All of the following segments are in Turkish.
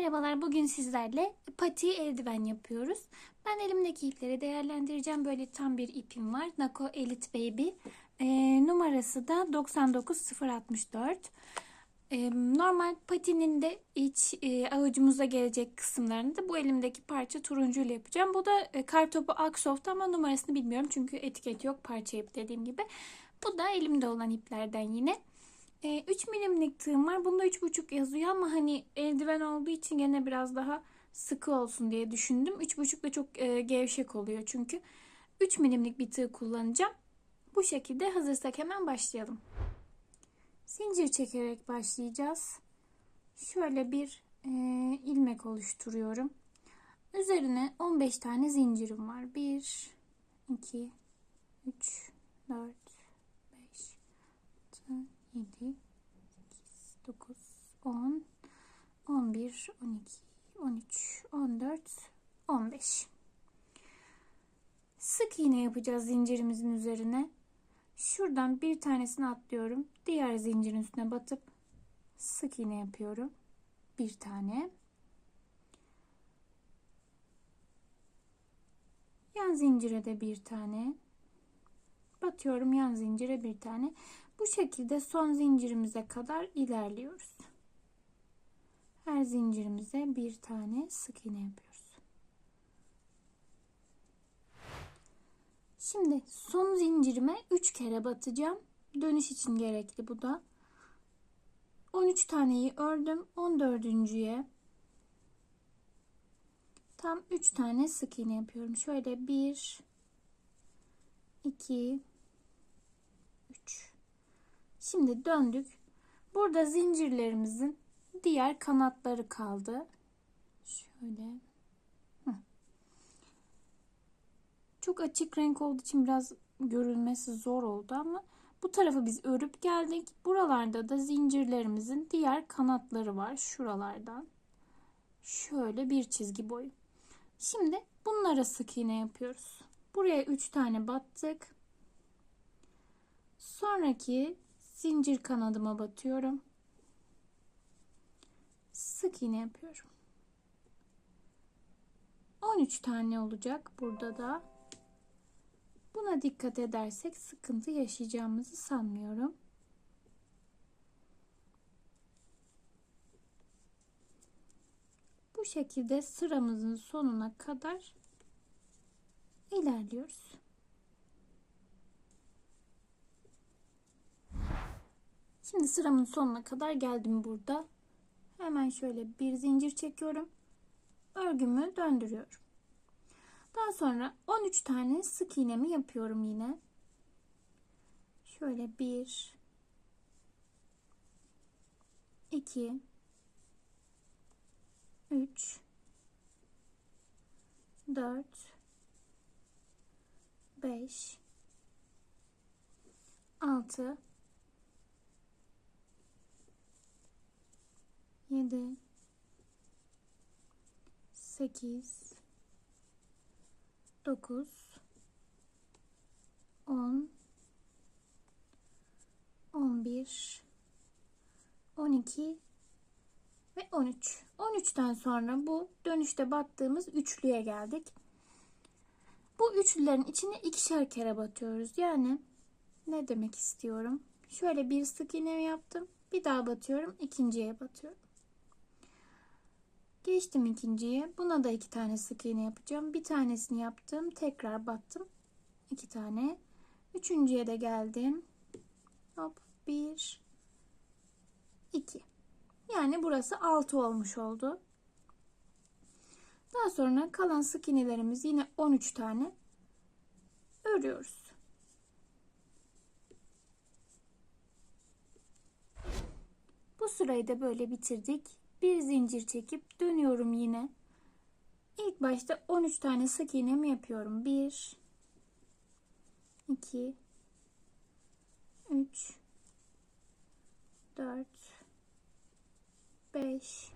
Merhabalar, bugün sizlerle pati eldiven yapıyoruz. Ben elimdeki ipleri değerlendireceğim. Böyle tam bir ipim var. Nako Elite Baby. Ee, numarası da 99064. Ee, normal patinin de iç e, avucumuza gelecek kısımlarını da bu elimdeki parça turuncu ile yapacağım. Bu da e, kartopu Aksoft ama numarasını bilmiyorum çünkü etiket yok parça ip dediğim gibi. Bu da elimde olan iplerden yine. E, 3 milimlik tığım var. Bunda 3,5 yazıyor ama hani eldiven olduğu için gene biraz daha sıkı olsun diye düşündüm. 3,5 da çok e, gevşek oluyor çünkü. 3 milimlik bir tığ kullanacağım. Bu şekilde hazırsak hemen başlayalım. Zincir çekerek başlayacağız. Şöyle bir e, ilmek oluşturuyorum. Üzerine 15 tane zincirim var. 1, 2, 3, 4, 5, 6, 7, 8, 9, 10, 11, 12, 13, 14, 15. Sık iğne yapacağız zincirimizin üzerine. Şuradan bir tanesini atlıyorum. Diğer zincirin üstüne batıp sık iğne yapıyorum. Bir tane. Yan zincire de bir tane. Batıyorum yan zincire bir tane. Bu şekilde son zincirimize kadar ilerliyoruz. Her zincirimize bir tane sık iğne yapıyoruz. Şimdi son zincirime 3 kere batacağım. Dönüş için gerekli bu da. 13 taneyi ördüm. 14.ye tam 3 tane sık iğne yapıyorum. Şöyle 1 2 3 Şimdi döndük. Burada zincirlerimizin diğer kanatları kaldı. Şöyle. Çok açık renk olduğu için biraz görülmesi zor oldu ama bu tarafı biz örüp geldik. Buralarda da zincirlerimizin diğer kanatları var. Şuralardan. Şöyle bir çizgi boyu. Şimdi bunlara sık iğne yapıyoruz. Buraya 3 tane battık. Sonraki zincir kanadıma batıyorum. Sık iğne yapıyorum. 13 tane olacak burada da. Buna dikkat edersek sıkıntı yaşayacağımızı sanmıyorum. Bu şekilde sıramızın sonuna kadar ilerliyoruz. Şimdi sıramın sonuna kadar geldim burada. Hemen şöyle bir zincir çekiyorum. Örgümü döndürüyorum. Daha sonra 13 tane sık iğnemi yapıyorum yine. Şöyle 1 2 3 4 5 6 7 8 9 10 11 12 ve 13. 13'ten sonra bu dönüşte battığımız üçlüye geldik. Bu üçlülerin içine ikişer kere batıyoruz. Yani ne demek istiyorum? Şöyle bir sık iğne yaptım. Bir daha batıyorum. ikinciye batıyorum. Geçtim ikinciye. Buna da iki tane sık iğne yapacağım. Bir tanesini yaptım. Tekrar battım. iki tane. Üçüncüye de geldim. Hop. Bir. iki. Yani burası altı olmuş oldu. Daha sonra kalan sık iğnelerimizi yine 13 tane örüyoruz. Bu sırayı da böyle bitirdik bir zincir çekip dönüyorum yine. İlk başta 13 tane sık iğnemi yapıyorum. 1 2 3 4 5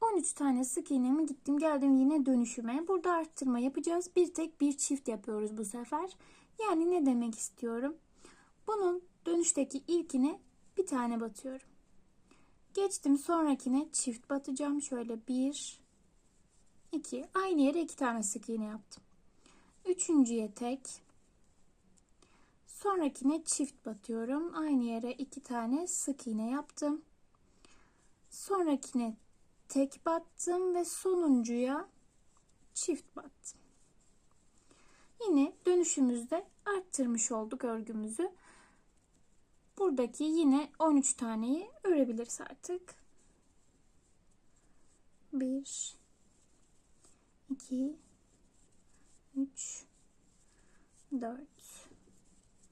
13 tane sık iğnemi gittim geldim yine dönüşüme. Burada arttırma yapacağız. Bir tek bir çift yapıyoruz bu sefer. Yani ne demek istiyorum? Bunun dönüşteki ilkine bir tane batıyorum. Geçtim sonrakine çift batacağım. Şöyle bir, iki. Aynı yere iki tane sık iğne yaptım. Üçüncüye tek. Sonrakine çift batıyorum. Aynı yere iki tane sık iğne yaptım. Sonrakine tek battım ve sonuncuya çift battım. Yine dönüşümüzde arttırmış olduk örgümüzü. Buradaki yine 13 taneyi örebiliriz artık. 1 2 3 4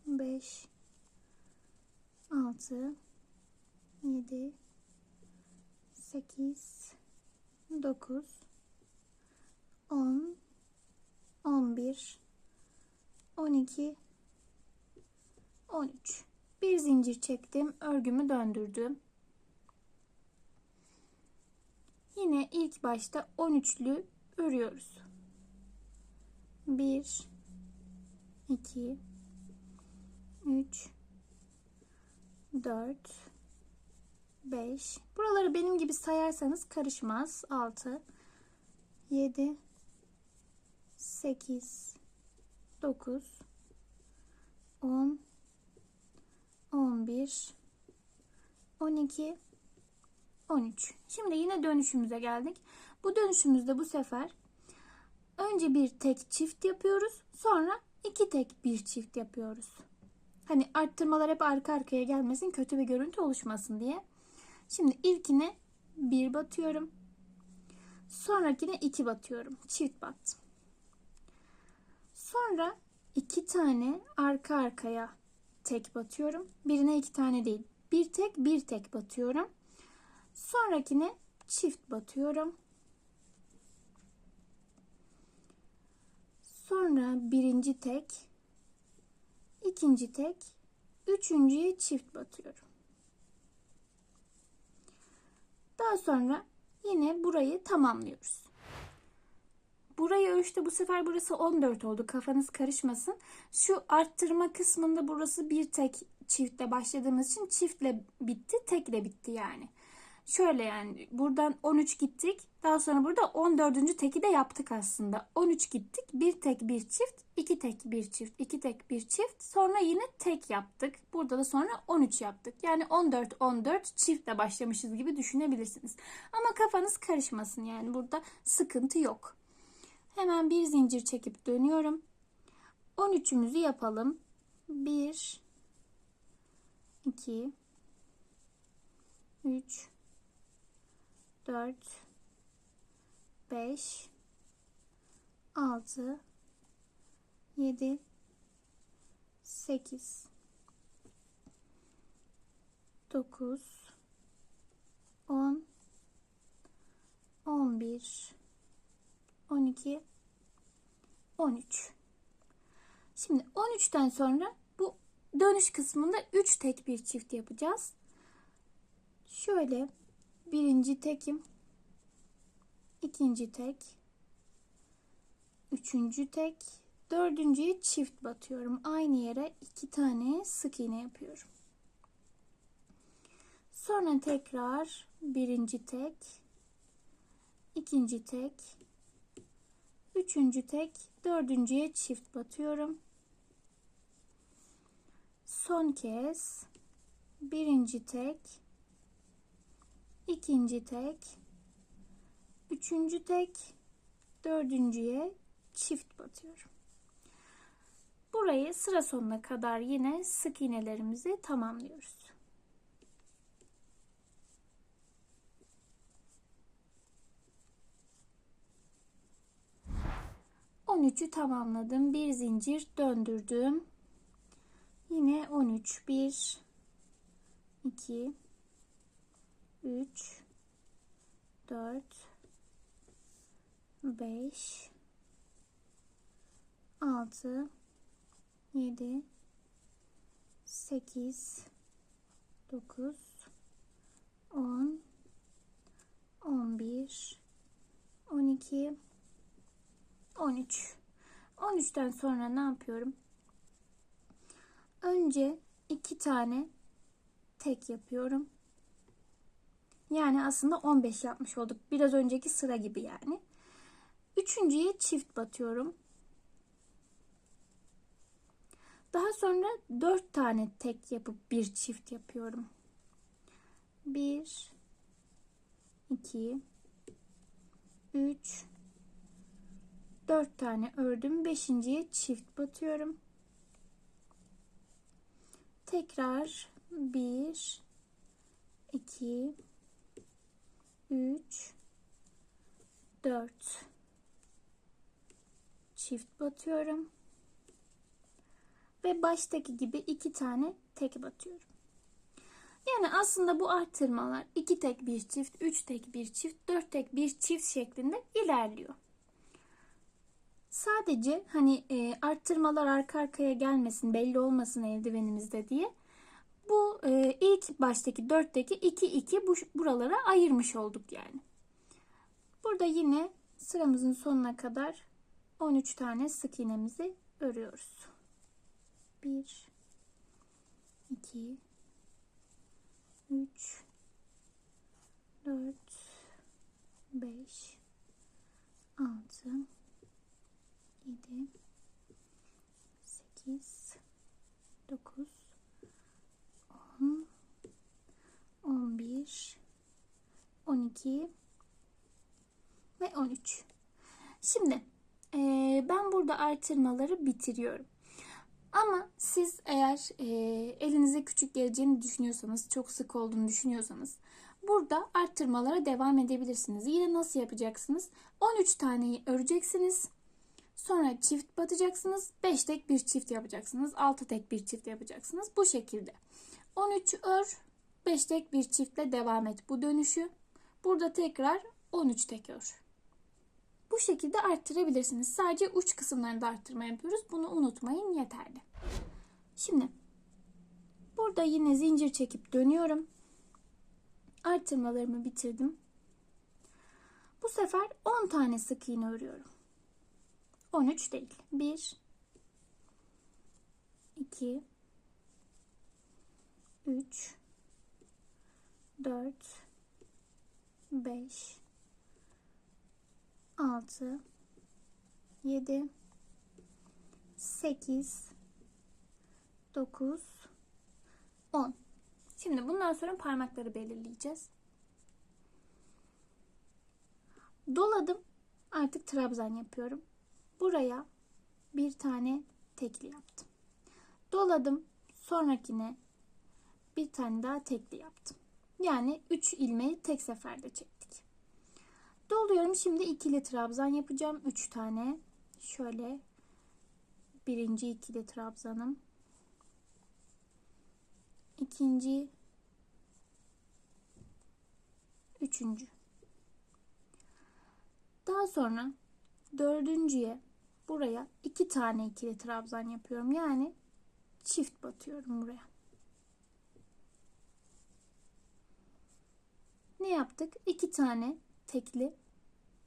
5 6 7 8 9 10 11 12 13 bir zincir çektim örgümü döndürdüm. Yine ilk başta 13'lü örüyoruz. 1 2 3 4 5 buraları benim gibi sayarsanız karışmaz. 6 7 8 9 10 11 12 13 şimdi yine dönüşümüze geldik. Bu dönüşümüzde bu sefer önce bir tek çift yapıyoruz sonra iki tek bir çift yapıyoruz. Hani arttırmalar hep arka arkaya gelmesin kötü bir görüntü oluşmasın diye. Şimdi ilkine bir batıyorum. Sonrakine iki batıyorum. Çift battım. Sonra iki tane arka arkaya tek batıyorum. Birine iki tane değil. Bir tek bir tek batıyorum. Sonrakine çift batıyorum. Sonra birinci tek, ikinci tek, üçüncüye çift batıyorum. Daha sonra yine burayı tamamlıyoruz. Burayı ölçtü. Bu sefer burası 14 oldu. Kafanız karışmasın. Şu arttırma kısmında burası bir tek çiftle başladığımız için çiftle bitti. Tekle bitti yani. Şöyle yani buradan 13 gittik. Daha sonra burada 14. teki de yaptık aslında. 13 gittik. Bir tek bir çift. iki tek bir çift. iki tek bir çift. Sonra yine tek yaptık. Burada da sonra 13 yaptık. Yani 14 14 çiftle başlamışız gibi düşünebilirsiniz. Ama kafanız karışmasın yani. Burada sıkıntı yok. Hemen bir zincir çekip dönüyorum. 13'ümüzü yapalım. 1 2 3 4 5 6 7 8 9 10 11 12 13 şimdi 13'ten sonra bu dönüş kısmında 3 tek bir çift yapacağız. Şöyle birinci tekim ikinci tek üçüncü tek dördüncüye çift batıyorum. Aynı yere iki tane sık iğne yapıyorum. Sonra tekrar birinci tek ikinci tek üçüncü tek dördüncüye çift batıyorum. Son kez birinci tek ikinci tek üçüncü tek dördüncüye çift batıyorum. Burayı sıra sonuna kadar yine sık iğnelerimizi tamamlıyoruz 13'ü tamamladım. Bir zincir döndürdüm. Yine 13 1 2 3 4 5 6 7 8 9 10 11 12 13. 13'ten sonra ne yapıyorum? Önce iki tane tek yapıyorum. Yani aslında 15 yapmış olduk. Biraz önceki sıra gibi yani. Üçüncüye çift batıyorum. Daha sonra 4 tane tek yapıp bir çift yapıyorum. 1 2 3 4 tane ördüm. Beşinciye çift batıyorum. Tekrar 1 2 3 4 çift batıyorum ve baştaki gibi iki tane tek batıyorum. Yani aslında bu arttırmalar iki tek bir çift, üç tek bir çift, dört tek bir çift şeklinde ilerliyor. Sadece hani e, arttırmalar arka arkaya gelmesin, belli olmasın eldivenimizde diye bu e, ilk baştaki dörtteki 2 2 bu buralara ayırmış olduk yani. Burada yine sıramızın sonuna kadar 13 tane sık iğnemizi örüyoruz. 1 2 3 4 5 6 7 8 9 10 11 12 ve 13 şimdi e, ben burada artırmaları bitiriyorum ama siz eğer e, elinize küçük geleceğini düşünüyorsanız, çok sık olduğunu düşünüyorsanız burada arttırmalara devam edebilirsiniz. Yine nasıl yapacaksınız? 13 taneyi öreceksiniz. Sonra çift batacaksınız. 5 tek bir çift yapacaksınız. 6 tek bir çift yapacaksınız. Bu şekilde. 13 ör, 5 tek bir çiftle devam et bu dönüşü. Burada tekrar 13 tek ör. Bu şekilde arttırabilirsiniz. Sadece uç kısımlarında arttırma yapıyoruz. Bunu unutmayın yeterli. Şimdi burada yine zincir çekip dönüyorum. Arttırmalarımı bitirdim. Bu sefer 10 tane sık iğne örüyorum. 13 değil. 1 2 3 4 5 6 7 8 9 10 Şimdi bundan sonra parmakları belirleyeceğiz. Doladım. Artık trabzan yapıyorum. Buraya bir tane tekli yaptım. Doladım. Sonrakine bir tane daha tekli yaptım. Yani 3 ilmeği tek seferde çektik. Doluyorum. Şimdi ikili trabzan yapacağım. 3 tane. Şöyle birinci ikili trabzanım. ikinci üçüncü. Daha sonra dördüncüye buraya iki tane ikili trabzan yapıyorum. Yani çift batıyorum buraya. Ne yaptık? İki tane tekli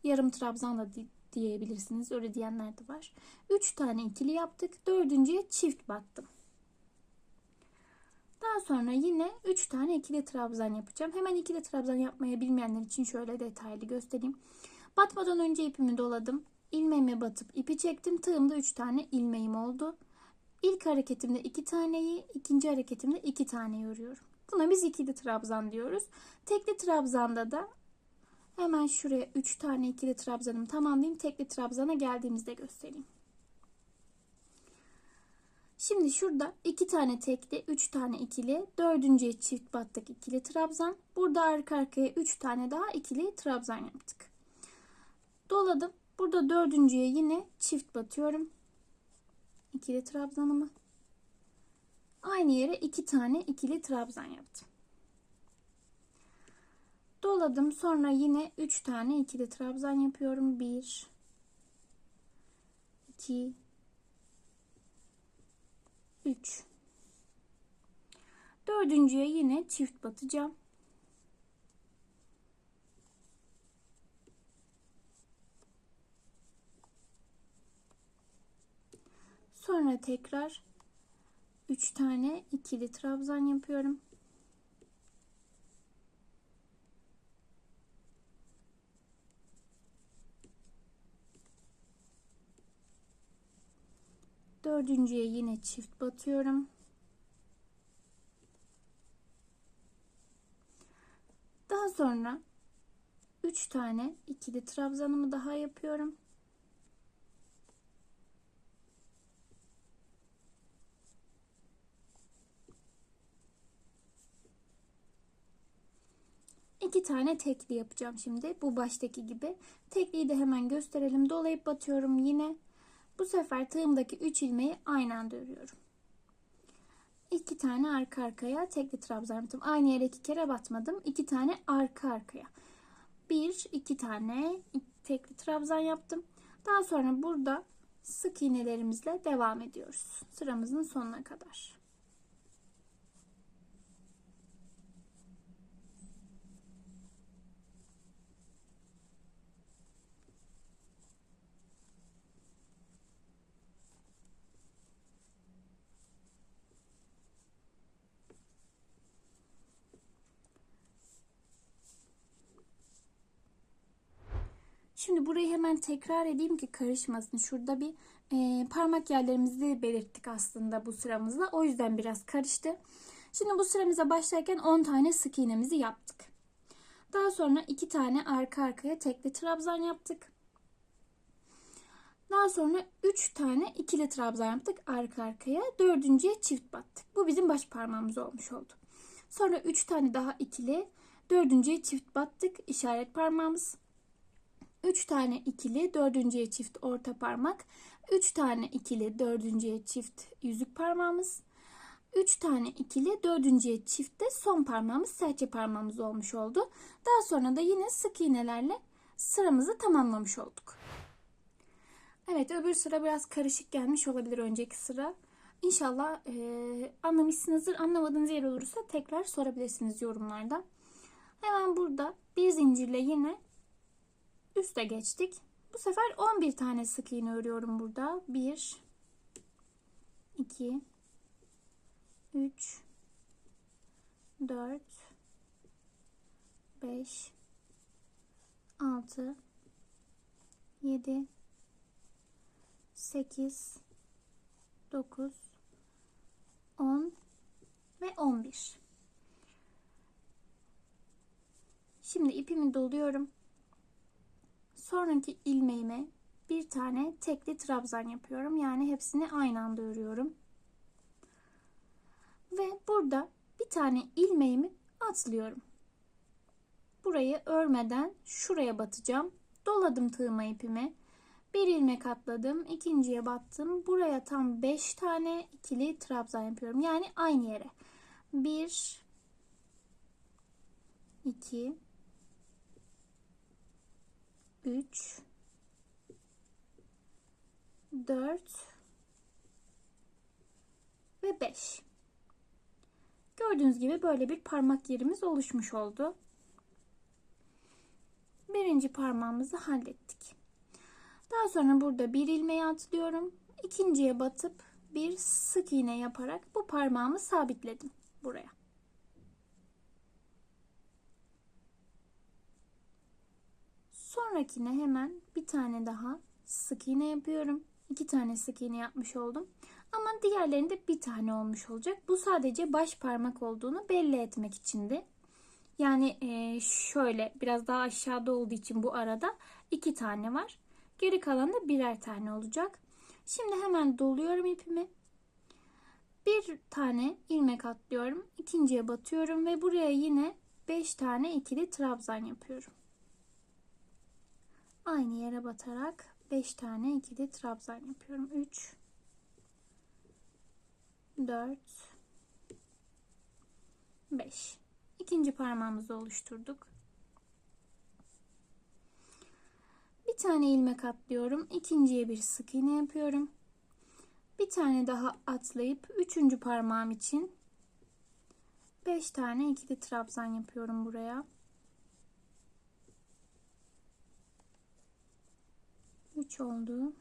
yarım trabzan da diyebilirsiniz. Öyle diyenler de var. Üç tane ikili yaptık. Dördüncüye çift battım. Daha sonra yine 3 tane ikili trabzan yapacağım. Hemen ikili trabzan yapmayı bilmeyenler için şöyle detaylı göstereyim. Batmadan önce ipimi doladım. İlmeğime batıp ipi çektim. Tığımda 3 tane ilmeğim oldu. İlk hareketimde 2 taneyi, ikinci hareketimde 2 tane örüyorum. Buna biz ikili trabzan diyoruz. Tekli trabzanda da hemen şuraya 3 tane ikili trabzanımı tamamlayayım. Tekli trabzana geldiğimizde göstereyim. Şimdi şurada 2 tane tekli, 3 tane ikili, dördüncüye çift battık ikili trabzan. Burada arka arkaya 3 tane daha ikili trabzan yaptık. Doladım. Burada dördüncüye yine çift batıyorum. İkili trabzanımı. Aynı yere 2 tane ikili trabzan yaptım. Doladım. Sonra yine 3 tane ikili trabzan yapıyorum. 1 2 3 Dördüncüye yine çift batacağım. Sonra tekrar 3 tane ikili trabzan yapıyorum. Dördüncüye yine çift batıyorum. Daha sonra 3 tane ikili trabzanımı daha yapıyorum. İki tane tekli yapacağım şimdi. Bu baştaki gibi. Tekliyi de hemen gösterelim. Dolayıp batıyorum yine. Bu sefer tığımdaki 3 ilmeği aynı anda örüyorum. İki tane arka arkaya tekli trabzan yaptım. Aynı yere iki kere batmadım. İki tane arka arkaya. Bir, iki tane tekli trabzan yaptım. Daha sonra burada sık iğnelerimizle devam ediyoruz. Sıramızın sonuna kadar. Şimdi burayı hemen tekrar edeyim ki karışmasın. Şurada bir e, parmak yerlerimizi belirttik aslında bu sıramızda. O yüzden biraz karıştı. Şimdi bu sıramıza başlarken 10 tane sık iğnemizi yaptık. Daha sonra 2 tane arka arkaya tekli trabzan yaptık. Daha sonra 3 tane ikili trabzan yaptık arka arkaya. Dördüncüye çift battık. Bu bizim baş parmağımız olmuş oldu. Sonra 3 tane daha ikili. Dördüncüye çift battık. işaret parmağımız. 3 tane ikili, dördüncüye çift orta parmak, 3 tane ikili, dördüncüye çift yüzük parmağımız, 3 tane ikili, dördüncüye çift de son parmağımız, serçe parmağımız olmuş oldu. Daha sonra da yine sık iğnelerle sıramızı tamamlamış olduk. Evet öbür sıra biraz karışık gelmiş olabilir önceki sıra. İnşallah e, anlamışsınızdır. Anlamadığınız yer olursa tekrar sorabilirsiniz yorumlarda. Hemen burada bir zincirle yine üste geçtik. Bu sefer 11 tane sık iğne örüyorum burada. 1 2 3 4 5 6 7 8 9 10 ve 11 Şimdi ipimi doluyorum sonraki ilmeğime bir tane tekli trabzan yapıyorum. Yani hepsini aynı anda örüyorum. Ve burada bir tane ilmeğimi atlıyorum. Burayı örmeden şuraya batacağım. Doladım tığıma ipimi. Bir ilmek atladım. ikinciye battım. Buraya tam 5 tane ikili trabzan yapıyorum. Yani aynı yere. 1 2 3 4 ve 5. Gördüğünüz gibi böyle bir parmak yerimiz oluşmuş oldu. Birinci parmağımızı hallettik. Daha sonra burada bir ilmeği atlıyorum. İkinciye batıp bir sık iğne yaparak bu parmağımı sabitledim buraya. Sonrakine hemen bir tane daha sık iğne yapıyorum. İki tane sık iğne yapmış oldum. Ama diğerlerinde bir tane olmuş olacak. Bu sadece baş parmak olduğunu belli etmek içindi. Yani e, şöyle biraz daha aşağıda olduğu için bu arada iki tane var. Geri kalan da birer tane olacak. Şimdi hemen doluyorum ipimi. Bir tane ilmek atlıyorum. ikinciye batıyorum ve buraya yine 5 tane ikili trabzan yapıyorum aynı yere batarak 5 tane ikili trabzan yapıyorum. 3 4 5 ikinci parmağımızı oluşturduk. Bir tane ilmek atlıyorum. ikinciye bir sık iğne yapıyorum. Bir tane daha atlayıp üçüncü parmağım için 5 tane ikili trabzan yapıyorum buraya. 3 oldu.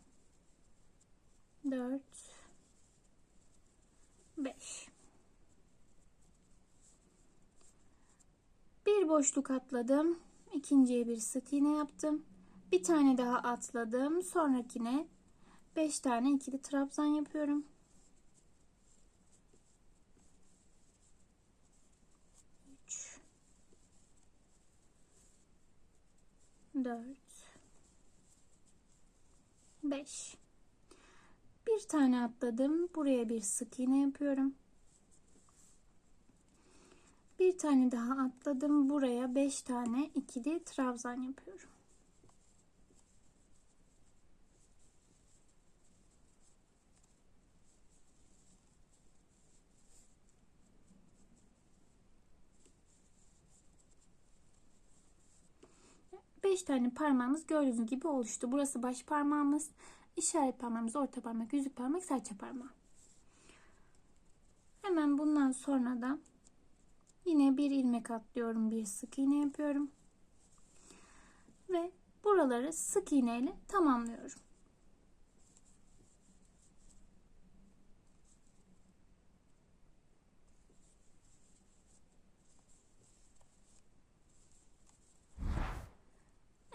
4 5 Bir boşluk atladım. İkinciye bir sık iğne yaptım. Bir tane daha atladım. Sonrakine 5 tane ikili trabzan yapıyorum. Üç, dört, beş. Bir tane atladım. Buraya bir sık iğne yapıyorum. Bir tane daha atladım. Buraya 5 tane ikili trabzan yapıyorum. Beş tane parmağımız gördüğünüz gibi oluştu. Burası baş parmağımız, işaret parmağımız, orta parmak, yüzük parmak, serçe parmağı. Hemen bundan sonra da Yine bir ilmek atlıyorum. Bir sık iğne yapıyorum. Ve buraları sık iğne ile tamamlıyorum.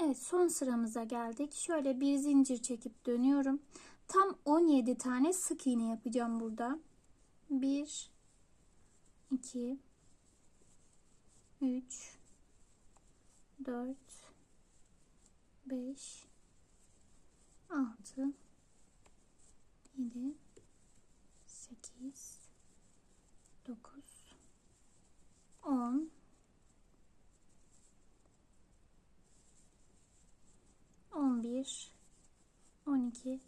Evet son sıramıza geldik. Şöyle bir zincir çekip dönüyorum. Tam 17 tane sık iğne yapacağım burada. 1 2 3 4 5 6 7 8 9 10 11 12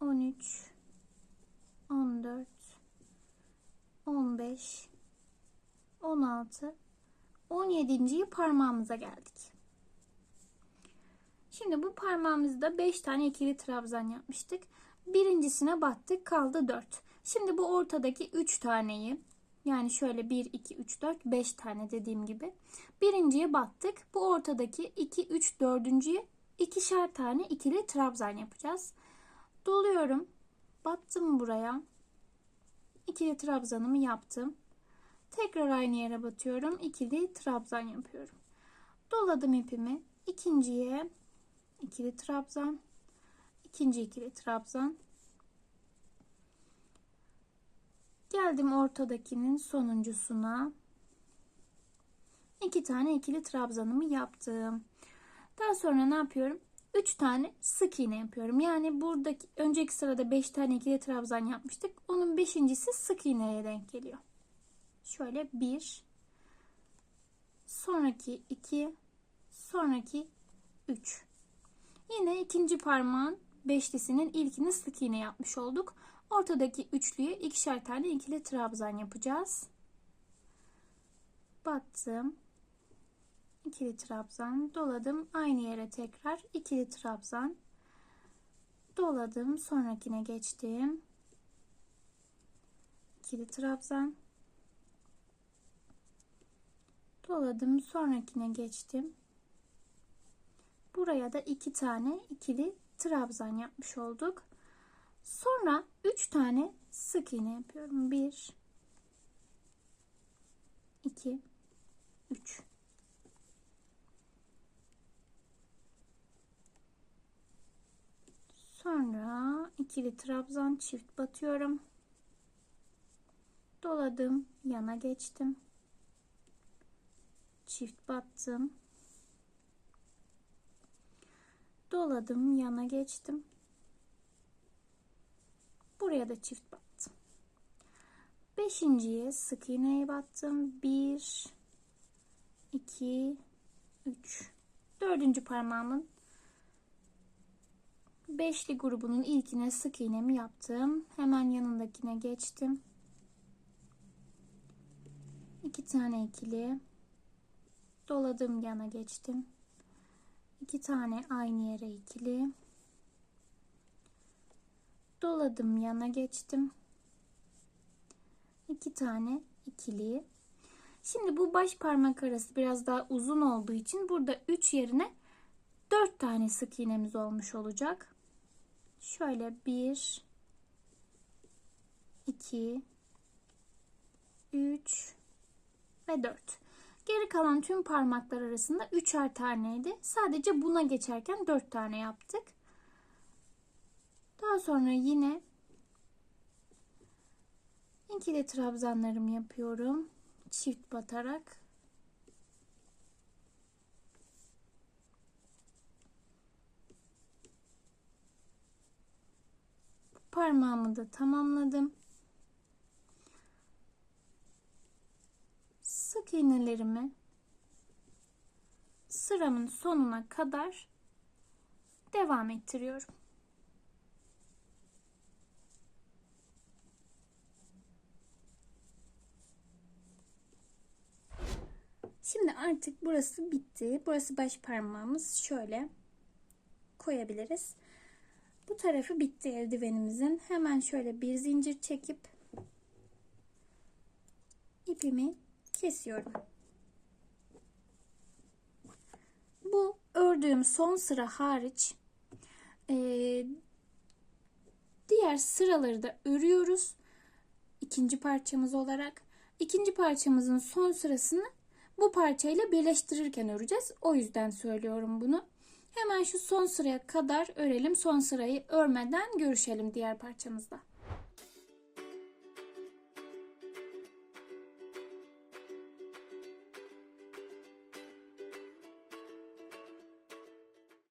13 14 15 16 17. parmağımıza geldik. Şimdi bu parmağımızda 5 tane ikili trabzan yapmıştık. Birincisine battık kaldı 4. Şimdi bu ortadaki 3 taneyi yani şöyle 1, 2, 3, 4, 5 tane dediğim gibi. Birinciye battık. Bu ortadaki 2, 3, 4.ye ikişer tane ikili trabzan yapacağız. Doluyorum. Battım buraya. İkili trabzanımı yaptım. Tekrar aynı yere batıyorum. İkili trabzan yapıyorum. Doladım ipimi. İkinciye ikili trabzan. ikinci ikili trabzan. Geldim ortadakinin sonuncusuna. iki tane ikili trabzanımı yaptım. Daha sonra ne yapıyorum? 3 tane sık iğne yapıyorum. Yani buradaki önceki sırada 5 tane ikili trabzan yapmıştık. Onun beşincisi sık iğneye denk geliyor. Şöyle bir, sonraki iki, sonraki üç. Yine ikinci parmağın beşlisinin ilkini sık iğne yapmış olduk. Ortadaki üçlüye ikişer tane ikili trabzan yapacağız. Battım. İkili trabzan doladım. Aynı yere tekrar ikili trabzan doladım. Sonrakine geçtim. ikili trabzan doladım sonrakine geçtim buraya da iki tane ikili trabzan yapmış olduk sonra üç tane sık iğne yapıyorum bir iki üç sonra ikili trabzan çift batıyorum. Doladım yana geçtim. Çift battım. Doladım yana geçtim. Buraya da çift battım. Beşinciye sık iğneye battım. Bir iki üç. Dördüncü parmağımın beşli grubunun ilkine sık iğnemi yaptım. Hemen yanındakine geçtim. İki tane ikili. Doladım yana geçtim. İki tane aynı yere ikili. Doladım yana geçtim. İki tane ikili. Şimdi bu baş parmak arası biraz daha uzun olduğu için burada 3 yerine 4 tane sık iğnemiz olmuş olacak şöyle 1 2 3 ve 4 Geri kalan tüm parmaklar arasında üçer taneydi. Sadece buna geçerken dört tane yaptık. Daha sonra yine ikili trabzanlarımı yapıyorum. Çift batarak. Parmağımı da tamamladım. Sık iğnelerimi sıramın sonuna kadar devam ettiriyorum. Şimdi artık burası bitti. Burası baş parmağımız. Şöyle koyabiliriz. Bu tarafı bitti eldivenimizin. Hemen şöyle bir zincir çekip ipimi kesiyorum. Bu ördüğüm son sıra hariç eee, diğer sıraları da örüyoruz. İkinci parçamız olarak. İkinci parçamızın son sırasını bu parçayla birleştirirken öreceğiz. O yüzden söylüyorum bunu. Hemen şu son sıraya kadar örelim. Son sırayı örmeden görüşelim diğer parçamızda.